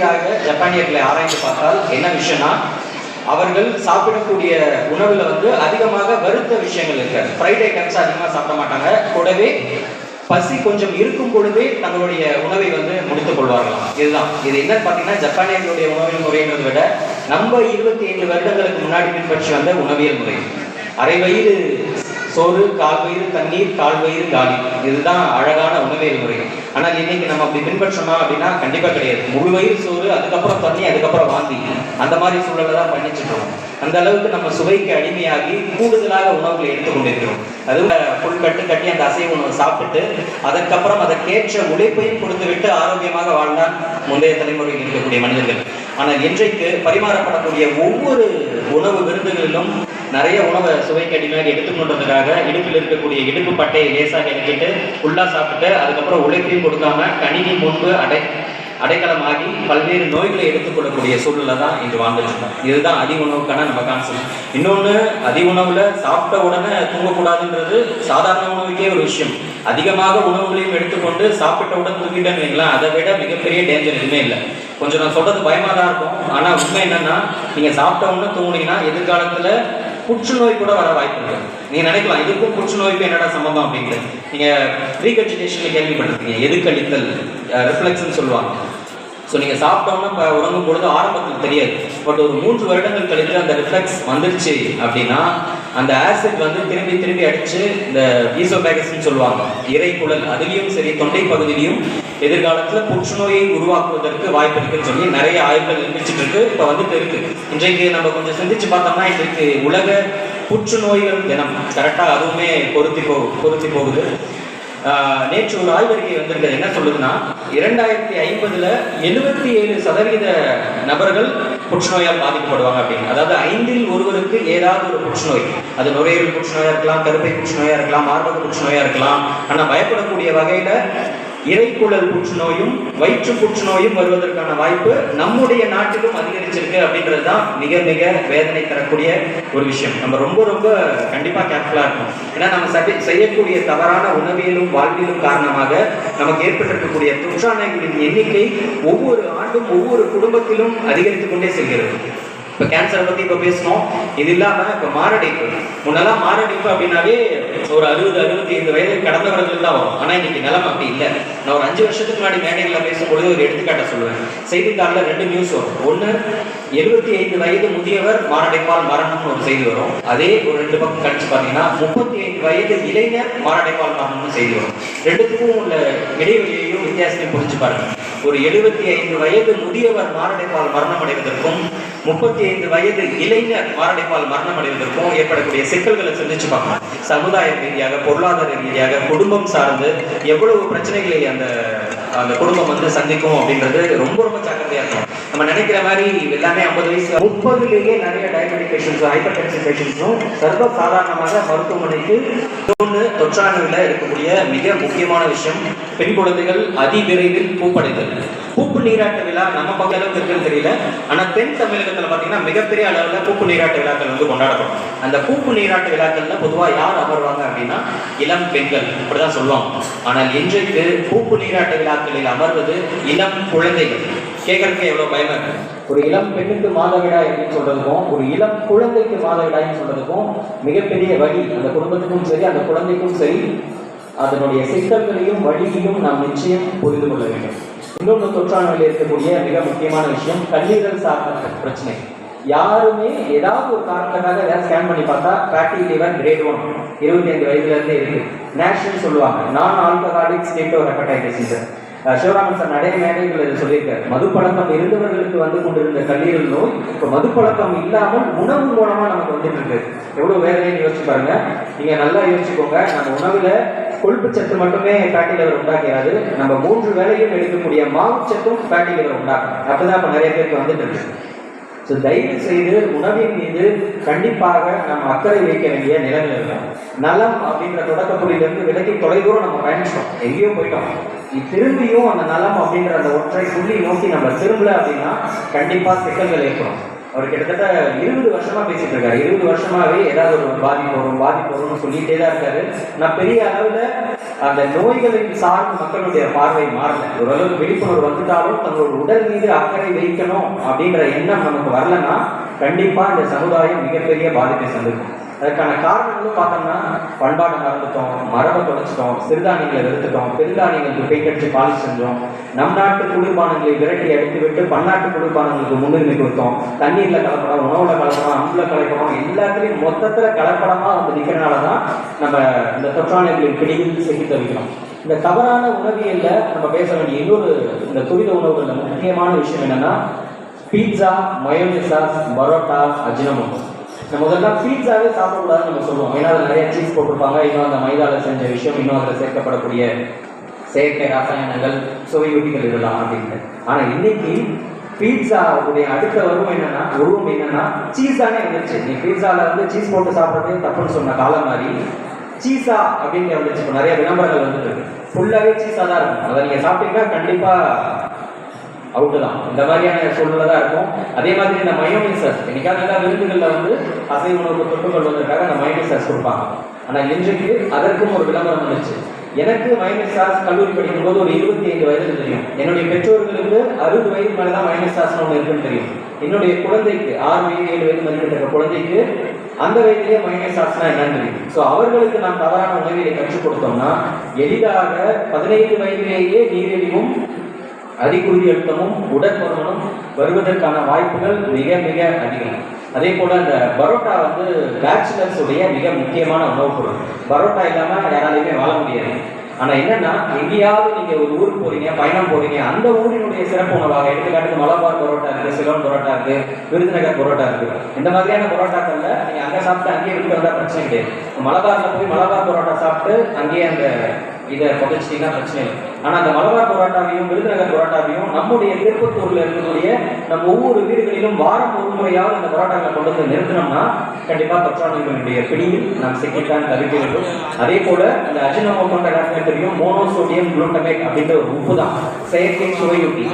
முறையாக ஜப்பானியர்களை ஆராய்ந்து பார்த்தால் என்ன விஷயம்னா அவர்கள் சாப்பிடக்கூடிய உணவுல வந்து அதிகமாக வருத்த விஷயங்கள் இருக்காது ஃப்ரைட் ஐட்டம்ஸ் அதிகமாக சாப்பிட மாட்டாங்க. கூடவே பசி கொஞ்சம் இருக்கும் பொழுதே தங்களுடைய உணவை வந்து முடித்துக் கொள்வார்களாம். இதுதான். இது என்னன்னு பார்த்தீங்கன்னா ஜப்பானியர்களுடைய உணவியல் முறைங்கிறத விட நம்ம இருபத்தி ஐந்து வருடங்களுக்கு முன்னாடி பின்பற்றி வந்த உணவியல் முறை. அரை வயிறு சோறு கால் வயிறு தண்ணீர் கால்வயிறு காலி. இதுதான் அழகான உணவியல் முறை. ஆனால் இன்னைக்கு நம்ம அப்படி பின்பற்றோமா அப்படின்னா கண்டிப்பாக கிடையாது. முழு வயிறு சோறு அதுக்கப்புறம் தண்ணி அதுக்கப்புறம் வாந்தி. அந்த மாதிரி சூழலை தான் பண்ணிச்சுட்டோம் அந்த அளவுக்கு நம்ம சுவைக்கு அடிமையாகி கூடுதலாக உணவுகளை எடுத்துக்கொண்டிருக்கிறோம் அதுவும் புல் கட்டு கட்டி அந்த அசைவ உணவை சாப்பிட்டு அதற்கப்புறம் அதற்கேற்ற உழைப்பையும் கொடுத்துவிட்டு ஆரோக்கியமாக வாழ்ந்தான் முந்தைய தலைமுறையில் இருக்கக்கூடிய மனிதர்கள். ஆனால் இன்றைக்கு பரிமாறப்படக்கூடிய ஒவ்வொரு உணவு விருந்துகளிலும் நிறைய உணவை சுவைக்கு அடிமையாக எடுத்துக்கொண்டதுக்காக இடுப்பில் இருக்கக்கூடிய இடுப்பு பட்டையை லேசாக எடுத்துட்டு ஃபுல்லாக சாப்பிட்டு அதுக்கப்புறம் உழைப்பையும் கொடுக்காம கணினி முன்பு அடை அடைக்கலமாகி பல்வேறு நோய்களை எடுத்துக்கொள்ளக்கூடிய சூழ்நிலை தான் இன்று வாழ்ந்துருக்கோம் இதுதான் அதி உணவுக்கான நம்ம கான்செப்ட் இன்னொன்று அதி உணவில் சாப்பிட்ட உடனே தூங்கக்கூடாதுன்றது சாதாரண உணவுக்கே ஒரு விஷயம். அதிகமாக உணவுகளையும் எடுத்துக்கொண்டு சாப்பிட்ட உடனே தூங்கிட்டேன்னு வைங்களேன் அதை விட மிகப்பெரிய டேஞ்சர் எதுவுமே இல்லை. கொஞ்சம் நான் சொல்கிறது பயமாக தான் இருக்கும். ஆனால் உண்மை என்னென்னா நீங்கள் சாப்பிட்ட உடனே தூங்குனீங்கன்னா எதிர்காலத்தில் புற்றுநோய் கூட வர வாய்ப்பு இருக்கு நீங்க நினைக்கலாம் இதுக்கும் புற்றுநோய்க்கும் என்னடா சம்பந்தம் அப்படிங்கிறது நீங்க ரீகன்சிடேஷன்ல கேள்விப்பட்டிருக்கீங்க. எதுக்கழித்தல் ரிஃப்ளெக்ஸ்னு சொல்லுவாங்க. ஸோ நீங்கள் சாப்பிட்டோம்னா இப்போ உறங்கும் பொழுது ஆரம்பத்தில் தெரியாது. பட் ஒரு மூன்று வருடங்கள் கழித்து அந்த ரிஃப்ளெக்ஸ் வந்துருச்சு அப்படின்னா அந்த ஆசிட் வந்து திரும்பி திரும்பி அடிச்சு இந்த ஈசோபேகஸ்ன்னு சொல்லுவாங்க. இறைக்குழல் அதுலேயும் சரி தொண்டை பகுதியிலையும் எதிர்காலத்தில் புற்றுநோயை உருவாக்குவதற்கு வாய்ப்பு இருக்குன்னு சொல்லி நிறைய ஆய்வுகள் நிரூபிச்சிட்டு இருக்கு. இப்போ வந்துட்டு இருக்கு. இன்றைக்கு நம்ம கொஞ்சம் சிந்திச்சு பார்த்தோம்னா இன்றைக்கு உலக புற்றுநோய்கள் தினம். கரெக்டாக அதுவுமே பொருத்தி போ பொருத்தி போகுது. நேற்று ஒரு ஆய்வறிக்கை வந்திருக்கிறது என்ன சொல்லுதுன்னா இரண்டாயிரத்தி ஐம்பதுல எழுபத்தி ஏழு சதவீத நபர்கள் புற்றுநோயால் பாதிக்கப்படுவாங்க அப்படின்னு. அதாவது ஐந்தில் ஒருவருக்கு ஏதாவது ஒரு புற்றுநோய். அது நுரையீரல் புற்றுநோயா இருக்கலாம் கருப்பை புற்றுநோயா இருக்கலாம் மார்பக புற்றுநோயா இருக்கலாம். ஆனா பயப்படக்கூடிய வகையில இறைக்குழல் புற்றுநோயும் வயிற்று புற்றுநோயும் வருவதற்கான வாய்ப்பு நம்முடைய நாட்டிலும் அதிகரிச்சிருக்கு அப்படின்றது தான் மிக மிக வேதனை தரக்கூடிய ஒரு விஷயம். நம்ம ரொம்ப ரொம்ப கண்டிப்பா கேர்ஃபுல்லாக இருக்கணும். ஏன்னா நம்ம சரி- செய்யக்கூடிய தவறான உணவியலும் வாழ்வியலும் காரணமாக நமக்கு ஏற்பட்டிருக்கக்கூடிய தொற்றாணைகளின் எண்ணிக்கை ஒவ்வொரு ஆண்டும் ஒவ்வொரு குடும்பத்திலும் அதிகரித்துக் கொண்டே செல்கிறது. இப்போ கேன்சரை பத்தி இப்போ பேசணும் இது இல்லாம இப்போ மாரடைப்பு. முன்னெல்லாம் மாரடைப்பு அப்படின்னாவே ஒரு அறுபது அறுபத்தி ஐந்து வயது கடந்தவர்கள் தான் வரும். ஆனா இன்னைக்கு நிலம் அப்படி இல்லை. நான் ஒரு அஞ்சு வருஷத்துக்கு முன்னாடி மேடைகளில் பேசும்பொழுது ஒரு எடுத்துக்காட்ட சொல்லுவேன். செய்தித்தாளில் ரெண்டு நியூஸ் வரும். ஒன்று எழுபத்தி ஐந்து வயது முதியவர் மாரடைப்பால் மரணம் ஒரு செய்தி வரும். அதே ஒரு ரெண்டு பக்கம் கழிச்சு பார்த்தீங்கன்னா முப்பத்தி ஐந்து வயது இளைஞர் மாரடைப்பால் மரணம்னு செய்தி வரும். ரெண்டுத்துக்கும் உள்ள இடைவெளியையும் வித்தியாசத்தையும் புரிஞ்சு பாருங்க. ஒரு எழுபத்தி ஐந்து வயது முதியவர் மாரடைப்பால் மரணம் அடைவதற்கும் முப்பத்தி ஐந்து வயது இளைஞர் மாரடைப்பால் மரணம் அடைவதற்கும் ஏற்படக்கூடிய சிக்கல்களை சிந்திச்சு பார்க்கணும். சமுதாய ரீதியாக பொருளாதார ரீதியாக குடும்பம் சார்ந்து எவ்வளவு பிரச்சனைகளை அந்த அந்த குடும்பம் வந்து சந்திக்கும் அப்படின்றது ரொம்ப ரொம்ப ஜாக்கிரதையா இருக்கும் நம்ம நினைக்கிற மாதிரி எல்லாமே ஐம்பது வயசு. முப்பதுலேயே நிறைய டயபெட்டிக் பேஷண்ட்ஸ் ஹைப்பர் டென்ஷன் பேஷண்ட்ஸும் சர்வ சாதாரணமாக மருத்துவமனைக்கு இன்னொன்று தொற்றாணுவில் இருக்கக்கூடிய மிக முக்கியமான விஷயம் பெண் குழந்தைகள் அதிவிரைவில் பூப்படைதல். பூப்பு நீராட்டு விழா நம்ம பக்கம் அளவுக்கு இருக்குன்னு தெரியல. ஆனா தென் தமிழகத்துல பாத்தீங்கன்னா மிகப்பெரிய அளவுல பூப்பு நீராட்டு விழாக்கள் வந்து கொண்டாடப்படும். அந்த பூப்பு நீராட்டு விழாக்கள்ல பொதுவா யார் அமர்வாங்க அப்படின்னா இளம் பெண்கள். இப்படிதான் சொல்லுவாங்க. ஆனால் இன்றைக்கு பூப்பு நீராட்டு விழாக்களில் அமர்வது இளம் குழந்தைகள். கேட்கறதுக்கு எவ்வளோ பயமா இருக்கு? ஒரு இளம் பெண்ணுக்கு மாதவிடாய் அப்படின்னு சொல்றதுக்கும் ஒரு இளம் குழந்தைக்கு மாதவிடாய்னு சொல்றதுக்கும் மிகப்பெரிய வழி. அந்த குடும்பத்துக்கும் சரி அந்த குழந்தைக்கும் சரி அதனுடைய சிக்கல்களையும் வழியையும் நாம் நிச்சயம் புரிந்து கொள்ள வேண்டும். இன்னொன்று தொற்றாணவில் இருக்கக்கூடிய மிக முக்கியமான விஷயம் கல்லீரல் சார்ந்த பிரச்சனை. யாருமே ஏதாவது ஒரு காரணத்துக்காக ஏதாவது ஸ்கேன் பண்ணி பார்த்தா ஃபேட்டி லிவர் கிரேட் ஒன் இருபத்தி ஐந்து வயதுல இருந்தே இருக்கு. நேஷனல் சொல்லுவாங்க. நான் alcoholic steatohepatitis Sivaraman sir நிறைய மேடைகள் இதை மது மதுப்பழக்கம் இருந்தவர்களுக்கு வந்து கொண்டிருந்த கல்லீரல் நோய் இப்போ மதுப்பழக்கம் இல்லாமல் உணவு மூலமா நமக்கு வந்துட்டு இருக்கு எவ்வளவு வேதனைன்னு யோசிச்சு பாருங்க. நீங்க நல்லா யோசிச்சுக்கோங்க. நம்ம உணவுல கொழுப்பு சத்து மட்டுமே ஃபேட்டி லிவர் உண்டாக்கிறாது நம்ம மூன்று வேலையும் எடுக்கக்கூடிய மாவுச்சத்தும் ஃபேட்டி லிவர் உண்டாக்கும் அப்பதான் இப்போ நிறைய பேருக்கு வந்துட்டு இருக்கு ஸோ தயவு செய்து உணவின் மீது கண்டிப்பாக நம்ம அக்கறை வைக்க வேண்டிய நிலைமை இருக்கும். நலம் அப்படின்ற தொடக்க புள்ளியிலிருந்து விலக்கி தொலைதூரம் நம்ம பயணிச்சோம். எங்கேயோ போயிட்டோம். திரும்பியும் அந்த நலம் அப்படின்ற அந்த ஒற்றை புள்ளி நோக்கி நம்ம திரும்பல அப்படின்னா கண்டிப்பாக சிக்கல்கள் ஏற்படும். அவர் கிட்டத்தட்ட இருபது வருஷமா பேசிட்டு இருக்காரு. இருபது வருஷமாவே ஏதாவது ஒரு பாதிப்பு வரும் பாதிப்பு வரும்னு சொல்லிட்டே தான் இருக்காரு. நான் பெரிய அளவுல அந்த நோய்களை சார்ந்து மக்களுடைய பார்வை மாறல. ஓரளவுக்கு விழிப்புணர்வு வந்துட்டாலும் தங்களோட உடல் மீது அக்கறை வைக்கணும் அப்படின்ற எண்ணம் நமக்கு வரலன்னா கண்டிப்பா இந்த சமுதாயம் மிகப்பெரிய பாதிப்பை சந்திக்கும். அதுக்கான காரணங்களும் பார்த்தோம்னா பண்பாட்டை மறந்துட்டோம் மரபை தொலைச்சிட்டோம் சிறுதானியங்களை வெறுத்துட்டோம் கை கட்டி பாலிஷ் செஞ்சோம் நம் நாட்டு குளிர்பானங்களை விரட்டி அடித்து விட்டு பன்னாட்டு குளிர்பானங்களுக்கு முன்னுரிமை கொடுத்தோம் தண்ணீரில் கலப்படம் உணவுல கலப்படம் அம்புல கலப்படம் எல்லாத்துலேயும் மொத்தத்தில் கலப்படமாக வந்து நிற்கிறனால தான் நம்ம இந்த தொற்றாணியங்களின் பிடியில் சிக்கி தவிக்கிறோம். இந்த தவறான உணவியல்ல நம்ம பேச வேண்டிய இன்னொரு இந்த துரித உணவுகளில் முக்கியமான விஷயம் என்னன்னா பீட்சா மயோனிசாஸ் பரோட்டா அஜினமோட்டோ. நம்ம முதல்ல பீட்சாவே சாப்பிடக்கூடாதுன்னு நம்ம சொல்லுவோம். ஏன்னா அதில் நிறைய சீஸ் போட்டிருப்பாங்க. இன்னும் அந்த மைதாவில் செஞ்ச விஷயம் இன்னும் அதில் சேர்க்கப்படக்கூடிய செயற்கை ரசாயனங்கள் சுவையூட்டிகள் இதெல்லாம் அப்படின்ட்டு. ஆனால் இன்னைக்கு பீட்சாவுடைய அடுத்த உருவம் என்னன்னா உருவம் என்னன்னா சீஸானே வந்துச்சு நீ பீட்சாவில் வந்து சீஸ் போட்டு சாப்பிட்றதே தப்புன்னு சொன்ன காலம் மாதிரி சீஸா அப்படின்னு வந்துச்சு இப்போ நிறைய விளம்பரங்கள் வந்துட்டு ஃபுல்லாகவே சீஸாக சீஸா தான் இருக்கும். அதை நீங்கள் சாப்பிட்டீங்கன்னா கண்டிப்பாக அவுட்டு தான். இந்த மாதிரியான சூழ்நிலை தான் இருக்கும். அதே மாதிரி இந்த மயோனிசஸ் இன்னைக்காக எல்லா விருந்துகளில் வந்து அசைவ உணவு தொட்டுகள் வந்ததுக்காக அந்த மயோனிசஸ் கொடுப்பாங்க. ஆனால் இன்றைக்கு அதற்கும் ஒரு விளம்பரம் வந்துச்சு எனக்கு மைனஸ் சாஸ் கல்லூரி படிக்கும் போது ஒரு இருபத்தி ஐந்து வயது தெரியும். என்னுடைய பெற்றோர்களுக்கு அறுபது வயது மேலே தான் மைனஸ் சாஸ் ஒன்று இருக்குன்னு தெரியும். என்னுடைய குழந்தைக்கு ஆறு வயது ஏழு வயது மதிப்பிட்ட குழந்தைக்கு அந்த வயதிலேயே மைனஸ் சாஸ்னா என்னன்னு தெரியும். ஸோ அவர்களுக்கு நாம் தவறான உணவியை கற்றுக் கொடுத்தோம்னா எளிதாக பதினைந்து வயதிலேயே நீரிழிவும் அறிகுறி அழுத்தமும் உடற்பருமனும் வருவதற்கான வாய்ப்புகள் மிக மிக அதிகம். அதே போல அந்த பரோட்டா வந்து பேச்சுலர்ஸ் உடைய மிக முக்கியமான உணவுப் பொருள். பரோட்டா இல்லாம யாராலையுமே வாழ முடியாது. ஆனால் என்னன்னா எங்கேயாவது நீங்கள் ஒரு ஊருக்கு போகிறீங்க பயணம் போகிறீங்க அந்த ஊரினுடைய சிறப்பு உணவாக எடுத்துக்காட்டுக்கு மலபார் பரோட்டா இருக்குது சிலோன் பரோட்டா இருக்குது விருதுநகர் பரோட்டா இருக்குது இந்த மாதிரியான பரோட்டாக்களில் நீங்கள் அங்கே சாப்பிட்டு அங்கேயே விட்டு வந்தால் பிரச்சனை கிடையாது. மலபாரில் போய் மலபார் பரோட்டா சாப்பிட்டு அங்கேயே அந்த இதை புதைச்சிட்டிங்கன்னா பிரச்சனை இல்லை. ஆனா அந்த மலபார் போராட்டாவையும் விருதுநகர் போராட்டாவையும் நம்முடைய திருப்பத்தூர்ல இருக்கக்கூடிய நம்ம ஒவ்வொரு வீடுகளிலும் வாரம் ஒரு முறையாவது அந்த போராட்டங்களை கொண்டு வந்து நிறுத்தினோம்னா கண்டிப்பா தொற்றாளர்களுடைய பிடியில் நாம் சிக்கித்தான் தவிர்க்க வேண்டும். அதே போல இந்த அஜினமோட்டோன்ற எல்லாருமே தெரியும் மோனோசோடியம் குளூட்டமேட் அப்படின்ற ஒரு உப்பு தான் செயற்கை சுவையொட்டி.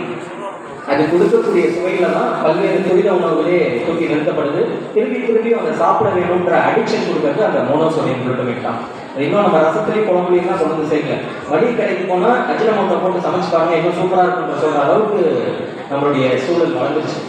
அது கொடுக்கக்கூடிய சுவையில தான் பல்வேறு துரித உணவுகளே தூக்கி நிறுத்தப்படுது. திரும்பி திரும்பி அவங்க சாப்பிட வேணும்ன்ற அடிக்ஷன் கொடுக்கறது அந்த மோனோசோடியம் குளுட்டமேட் தான் இன்னும் நம்ம ரசத்துலேயும் குழம்புலையும் கொண்டு வந்து சேர்க்கல. வழி கடைக்கு போனால் அஜினமோட்டை போட்டு சமைச்சு பாருங்க இன்னும் சூப்பராக இருக்குன்ற சொல்கிற அளவுக்கு நம்மளுடைய சூழல் வளர்ந்துருச்சு.